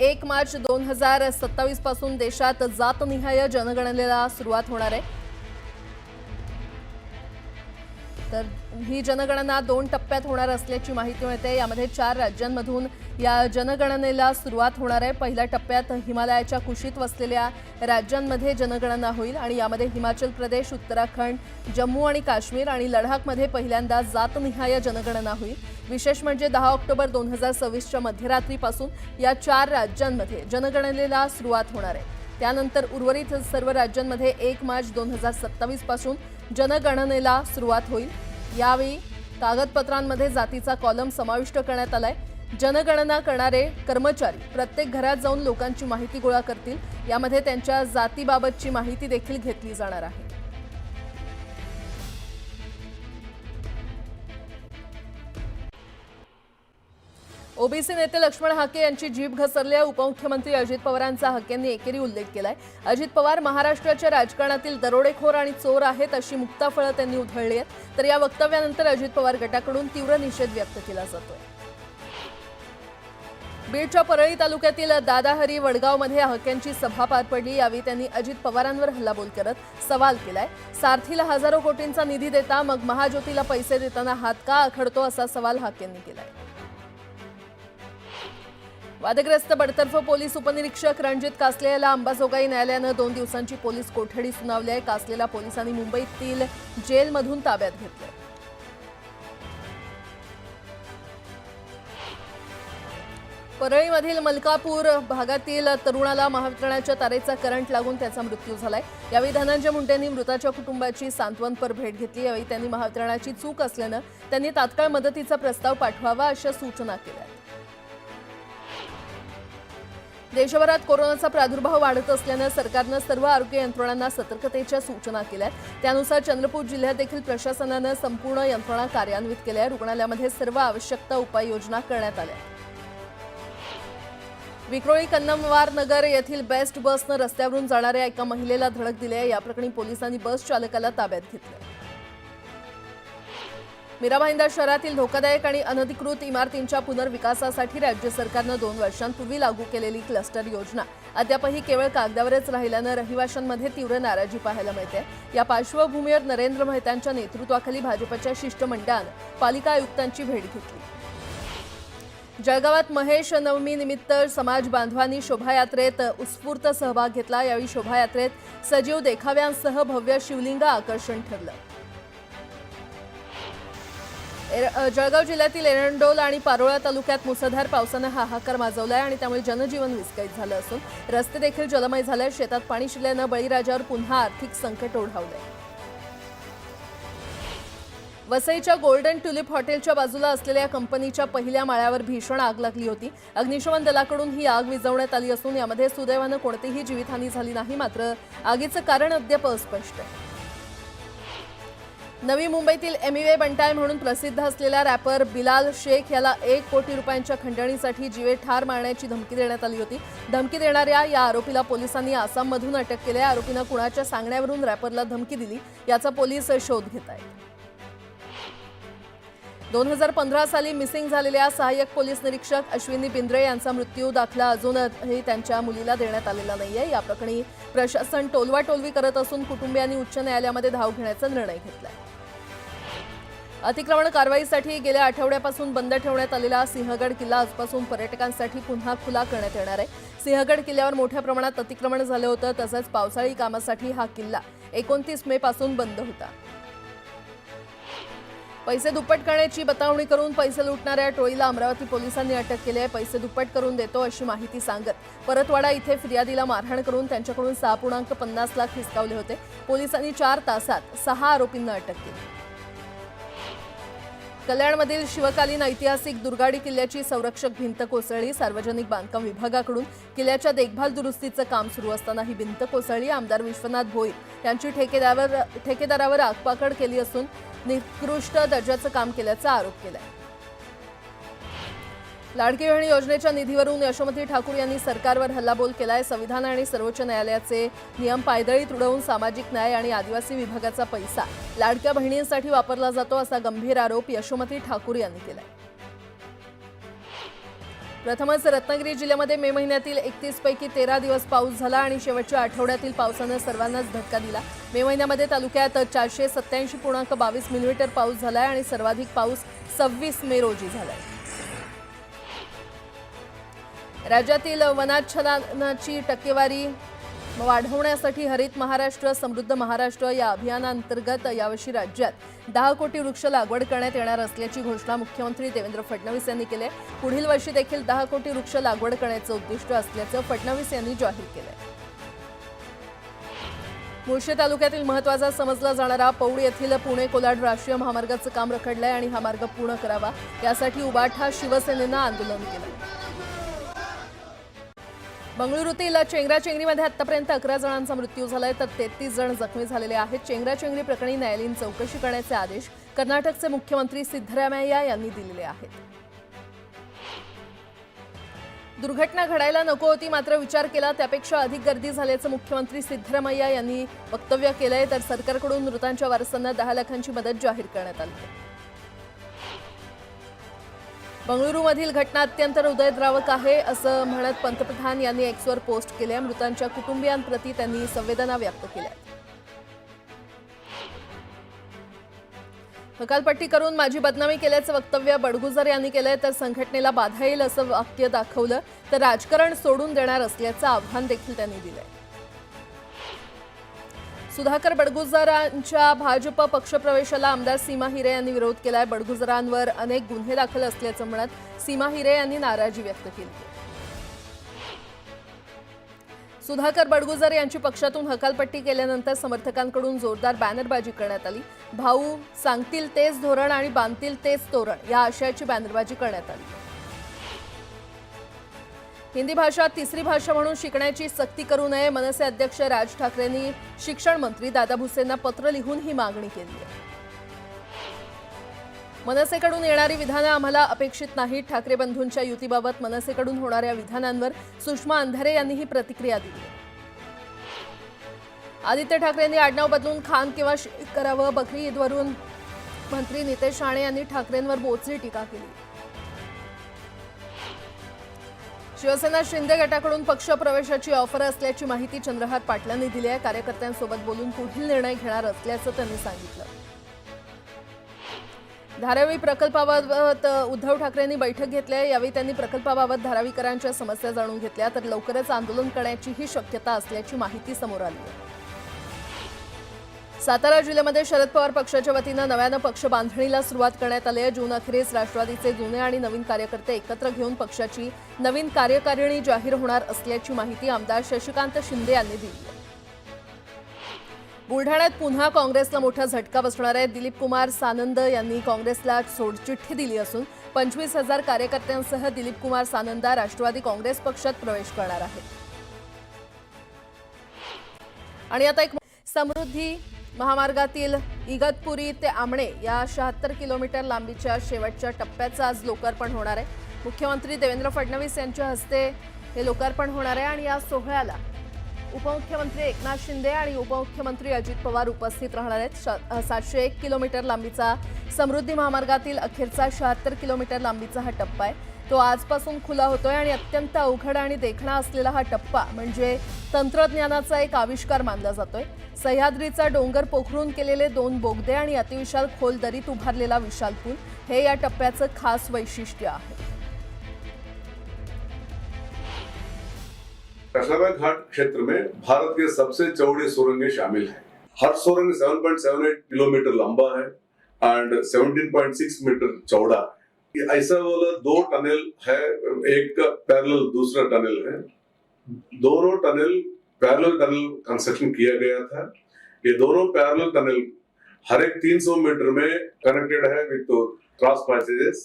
एक मार्च दोन हजार सत्तावीसपासून देशात जातनिहाय जनगणनेला सुरुवात होणार आहे. तर ही जनगणना दोन टप्प्यात होणार असल्याची माहिती मिळते. यामध्ये चार राज्यांमधून या जनगणनेला सुरुवात होणार आहे. पहिल्या टप्प्यात हिमालयाच्या कुशीत वसलेल्या राज्यांमध्ये जनगणना होईल आणि यामध्ये हिमाचल प्रदेश उत्तराखंड जम्मू आणि काश्मीर आणि लडाखमध्ये पहिल्यांदा जातनिहाय जनगणना होईल. विशेष म्हणजे दहा ऑक्टोबर दोन हजार सव्वीसच्या मध्यरात्रीपासून या चार राज्यांमध्ये जनगणनेला सुरुवात होणार आहे. त्यानंतर उर्वरित सर्व राज्यांमध्ये एक मार्च दोन हजार सत्तावीसपासून जनगणनेला सुरुवात होईल. यावेळी कागदपत्रांमध्ये जातीचा कॉलम समाविष्ट करण्यात आलाय. जनगणना करणारे कर्मचारी प्रत्येक घरात जाऊन लोकांची माहिती गोळा करतील. यामध्ये त्यांच्या जातीबाबतची माहिती देखील घेतली जाणार आहे. ओबीसी नेते लक्ष्मण हाके यांची जीभ घसरल्या. उपमुख्यमंत्री अजित पवारांचा हकेंनी एकेरी उल्लेख केलाय. अजित पवार महाराष्ट्राच्या राजकारणातील दरोडेखोर आणि चोर आहेत अशी मुक्ताफळं त्यांनी उधळली आहेत. तर या वक्तव्यानंतर अजित पवार गटाकडून तीव्र निषेध व्यक्त केला जातोय. बीडच्या परळी तालुक्यातील दादाहरी वडगावमध्ये हक्यांची सभा पार पडली. यावेळी त्यांनी अजित पवारांवर हल्लाबोल करत सवाल केलाय. सारथीला हजारो कोटींचा निधी देता मग महाज्योतीला पैसे देताना हात का आखडतो असा सवाल हाकेंनी केलाय. वादग्रस्त बडतर्फ पोलीस उपनिरीक्षक रणजित कासले याला अंबाजोगाई न्यायालयानं दोन दिवसांची पोलीस कोठडी सुनावली आहे. कासलेला पोलिसांनी मुंबईतील जेलमधून ताब्यात घेतलं परळीमधील मलकापूर भागातील तरुणाला महावितरणाच्या तारेचा करंट लागून त्याचा मृत्यू झालाय. यावेळी धनंजय मुंडेंनी मृताच्या कुटुंबाची सांत्वनपर भेट घेतली. यावेळी त्यांनी महावितरणाची चूक असल्यानं त्यांनी तात्काळ मदतीचा प्रस्ताव पाठवावा अशा सूचना केल्या देशभरात कोरोनाचा प्रादुर्भाव वाढत असल्यानं सरकारनं सर्व आरोग्य यंत्रणांना सतर्कतेच्या सूचना केल्या आहेत त्यानुसार चंद्रपूर जिल्ह्यात देखील प्रशासनानं संपूर्ण यंत्रणा कार्यान्वित केल्या. आहे रुग्णालयामध्ये सर्व आवश्यकता उपाययोजना करण्यात आल्या. विक्रोळी कन्नमवार नगर येथील बेस्ट बसनं रस्त्यावरून जाणाऱ्या एका महिलेला धडक दिली आहे. याप्रकरणी पोलिसांनी बस चालकाला ताब्यात घेतलं. मीरा भाईंदर शहरातील धोकादायक आणि अनधिकृत इमारतींच्या पुनर्विकासासाठी राज्य सरकारनं दोन वर्षांपूर्वी लागू केलेली क्लस्टर योजना. अद्यापही केवळ कागदावरच राहिल्यानं रहिवाशांमध्ये तीव्र नाराजी पाहायला मिळते. या पार्श्वभूमीवर नरेंद्र मेहतांच्या नेतृत्वाखाली भाजपच्या शिष्टमंडळानं पालिका आयुक्तांची भेट घेतली. जळगावात महेश नवमीनिमित्त समाज बांधवांनी शोभायात्रेत उत्स्फूर्त सहभाग घेतला. यावेळी शोभायात्रेत सजीव देखाव्यांसह भव्य शिवलिंग आकर्षण ठरलं. जळगाव जिल्ह्यातील एरंडोल आणि पारोळा तालुक्यात मुसळधार पावसानं हाहाकार माजवलाय आणि त्यामुळे जनजीवन विस्कळीत झालं असून रस्ते देखील जलमय झाले शेतात पाणी शिरल्यानं बळीराजावर पुन्हा आर्थिक संकट ओढावलंय. वसईच्या गोल्डन ट्युलिप हॉटेलच्या बाजूला असलेल्या कंपनीच्या पहिल्या माळ्यावर भीषण आग लागली होती. अग्निशमन दलाकडून ही आग विझवण्यात आली असून यामध्ये सुदैवानं कोणतीही जीवितहानी झाली नाही. मात्र आगीचं कारण अद्याप अस्पष्ट आहे. नवी मुंबईतील एमिवे बंटाय म्हणून प्रसिद्ध असलेला रॅपर बिलाल शेख याला एक कोटी रुपयांच्या खंडणीसाठी जीवे ठार मारण्याची धमकी देण्यात आली होती. धमकी देणाऱ्या या आरोपीला पोलिसांनी आसाममधून अटक केली आहे. आरोपीनं कुणाच्या सांगण्यावरून रॅपरला धमकी दिली याचा पोलीस शोध घेत आहेत. दोन हजार पंधरा साली मिसिंग झालेल्या सहाय्यक पोलीस निरीक्षक अश्विनी बिंद्रे यांचा मृत्यू दाखला अजूनही त्यांच्या मुलीला देण्यात आलेला नाहीये. या प्रकरणी प्रशासन टोलवाटोलवी करत असून कुटुंबियांनी उच्च न्यायालयामध्ये धाव घेण्याचा निर्णय घेतलाय. अतिक्रमण कारवाईसाठी गेल्या आठवड्यापासून बंद ठेवण्यात आलेला सिंहगड किल्ला आजपासून पर्यटकांसाठी पुन्हा खुला करण्यात येणार आहे. सिंहगड किल्ल्यावर मोठ्या प्रमाणात अतिक्रमण झालं होतं तसंच पावसाळी कामासाठी हा किल्ला एकोणतीस मे पासून बंद होता. पैसे दुप्पट करण्याची बतावणी करून पैसे लुटणाऱ्या टोळीला अमरावती पोलिसांनी अटक केली आहे. पैसे दुप्पट करून देतो अशी माहिती सांगत परतवाडा इथे फिर्यादीला मारहाण करून त्यांच्याकडून सहा पूर्णांक पन्नास लाख हिसकावले होते. पोलिसांनी चार तासात सहा आरोपींना अटक केली. कल्याणमधील शिवकालीन ऐतिहासिक दुर्गाडी किल्ल्याची संरक्षक भिंत कोसळली. सार्वजनिक बांधकाम विभागाकडून किल्ल्याच्या देखभाल दुरुस्तीचं काम सुरू असताना ही भिंत कोसळली. आमदार विश्वनाथ भोईर यांची ठेकेदारावर ठेकेदारावर आगपाकड केली असून निकृष्ट दर्जाचं काम केल्याचा आरोप केलाय. लाडकी बहीण योजनेच्या निधीवरून यशोमती ठाकूर यांनी सरकारवर हल्लाबोल केलाय. संविधान आणि सर्वोच्च न्यायालयाचे नियम पायदळी तुडवून सामाजिक न्याय आणि आदिवासी विभागाचा पैसा लाडक्या बहिणींसाठी वापरला जातो असा गंभीर आरोप यशोमती ठाकूर यांनी केलाय. प्रथमच रत्नागिरी जिल्ह्यामध्ये मे महिन्यातील एकतीस पैकी तेरा दिवस पाऊस झाला आणि शेवटच्या आठवड्यातील पावसानं सर्वांनाच धक्का दिला. मे महिन्यामध्ये तालुक्यात चारशे सत्याऐंशी पूर्णांक बावीस मिलीमीटर पाऊस झालाय आणि सर्वाधिक पाऊस सव्वीस मे रोजी झालाय. राज्यातील वनाच्छादनाची टक्केवारी वाढवण्यासाठी हरित महाराष्ट्र समृद्ध महाराष्ट्र या अभियानांतर्गत यावर्षी राज्यात दहा कोटी वृक्ष लागवड करण्यात येणार असल्याची घोषणा मुख्यमंत्री देवेंद्र फडणवीस यांनी केली आहे. पुढील वर्षी देखील दहा कोटी वृक्ष लागवड करण्याचं उद्दिष्ट असल्याचं फडणवीस यांनी जाहीर केलं मुळशी तालुक्यातील महत्त्वाचा समजला जाणारा पौड येथील पुणे कोलाड राष्ट्रीय महामार्गाचं काम रखडलंय आणि हा मार्ग पूर्ण करावा यासाठी उबाठा शिवसेनेनं आंदोलन केलं बंगळुरूतील चेंगराचेंगरीमध्ये आतापर्यंत अकरा जणांचा मृत्यू झालाय तर तेहतीस जण जखमी झालेले आहेत. चेंगराचेंगरी प्रकरणी न्यायालयीन चौकशी करण्याचे आदेश कर्नाटकचे मुख्यमंत्री सिद्धरामय्या यांनी दिलेले आहेत. दुर्घटना घडायला नको होती मात्र विचार केला त्यापेक्षा अधिक गर्दी झाल्याचं मुख्यमंत्री सिद्धरामय्या यांनी वक्तव्य केलंय तर सरकारकडून मृतांच्या वारसांना दहा लाखांची मदत जाहीर करण्यात आली आहे. बंगळुरूमधील घटना अत्यंत हृदयद्रावक आहे असं म्हणत पंतप्रधान यांनी एक्सवर पोस्ट केल्या. मृतांच्या कुटुंबियांप्रती त्यांनी संवेदना व्यक्त केल्या. हकालपट्टी करून माझी बदनामी केल्याचं वक्तव्य बडगुजर यांनी केलंय तर संघटनेला बाधा येईल असं वाक्य दाखवलं तर राजकारण सोडून देणार असल्याचं आव्हान देखील त्यांनी दिलंय. सुधाकर बडगुजरांच्या भाजप पक्षप्रवेशाला आमदार सीमा हिरे यांनी विरोध केलाय. बडगुजरांवर अनेक गुन्हे दाखल असल्याचं म्हणत सीमा हिरे यांनी नाराजी व्यक्त केली. सुधाकर बडगुजर यांची पक्षातून हकालपट्टी केल्यानंतर समर्थकांकडून जोरदार बॅनरबाजी करण्यात आली. भाऊ सांगतील तेच धोरण आणि बांधतील तेच तोरण या आशयाची बॅनरबाजी करण्यात आली. हिंदी भाषा तिसरी भाषा म्हणून शिकण्याची सक्ती करू नये मनसे अध्यक्ष राज ठाकरेंनी शिक्षण मंत्री दादा भुसेंना पत्र लिहून ही मागणी केली आहे. मनसेकडून येणारी विधानं आम्हाला अपेक्षित नाहीत. ठाकरे बंधूंच्या युतीबाबत मनसेकडून होणाऱ्या विधानांवर सुषमा अंधारे यांनी ही प्रतिक्रिया दिली आदित्य ठाकरेंनी आडनाव बदलून खान किंवा शेख करावं बकरी ईदवरून मंत्री नितेश राणे यांनी ठाकरेंवर बोचरी टीका केली. शिवसेना शिंदे गटाकडून पक्ष प्रवेशाची ऑफर असल्याची माहिती चंद्रहात पाटलांनी दिली आहे. कार्यकर्त्यांसोबत बोलून पुढील निर्णय घेणार असल्याचं त्यांनी सांगितलं. धारावी प्रकल्पाबाबत उद्धव ठाकरेंनी बैठक घेतली आहे. यावेळी त्यांनी प्रकल्पाबाबत धारावीकरांच्या समस्या जाणून घेतल्या. तर लवकरच आंदोलन करण्याचीही शक्यता असल्याची माहिती समोर आली आहे. सातारा जिल्ह्यामध्ये शरद पवार पक्षाच्या वतीनं नव्यानं पक्ष बांधणीला सुरुवात करण्यात आली आहे. जून अखेरीस राष्ट्रवादीचे जुने आणि नवीन कार्यकर्ते एकत्र घेऊन पक्षाची नवीन कार्यकारिणी जाहीर होणार असल्याची माहिती आमदार शशिकांत शिंदे यांनी दिली बुलढाण्यात पुन्हा काँग्रेसला मोठा झटका बसणार आहे. दिलीप कुमार सानंद यांनी काँग्रेसला सोडचिठ्ठी दिली असून पंचवीस हजार कार्यकर्त्यांसह दिलीप कुमार सानंदा राष्ट्रवादी काँग्रेस पक्षात प्रवेश करणार आहेत. आणि आता एक समृद्धी महामार्गातील इगतपुरी ते आमणे या शहात्तर किलोमीटर लांबीच्या शेवटच्या टप्प्याचं आज लोकार्पण होणार आहे. मुख्यमंत्री देवेंद्र फडणवीस यांच्या हस्ते हे लोकार्पण होणार आहे आणि या सोहळ्याला उपमुख्यमंत्री एकनाथ शिंदे आणि उपमुख्यमंत्री अजित पवार उपस्थित राहणार आहेत. श- सातशे एक किलोमीटर लांबीचा समृद्धी महामार्गातील अखेरचा शहात्तर किलोमीटर लांबीचा हा टप्पा आहे. तो आजपासून खुला होतोय आणि अत्यंत अवघड आणि देखणा असलेला हा टप्पा म्हणजे तंत्रज्ञानाचा एक आविष्कार मानला जातोय. सह्याद्रीचा डोंगर पोखरून केलेले दोन बोगदे आणि अतिविशाल खोल दरीत उभारलेला विशाल पूल हे या टप्प्याचं खास वैशिष्ट्य आहे. कसाबा घाट क्षेत्र में भारत के सबसे चौड़े सुरंगें शामिल हैं। हर सुरंग 7.78 किलोमीटर लंबा है एंड 17.6 मीटर चौड़ा है। ऐसा वाला दो टनल है, एक पैरेलल दूसरा टनल है। दोनों टनल पैरेलल टनल कंस्ट्रक्शन किया गया था। ये दोनों पैरेलल टनल, हर एक 300 मीटर में कनेक्टेड है विद क्रॉस पैसेजेस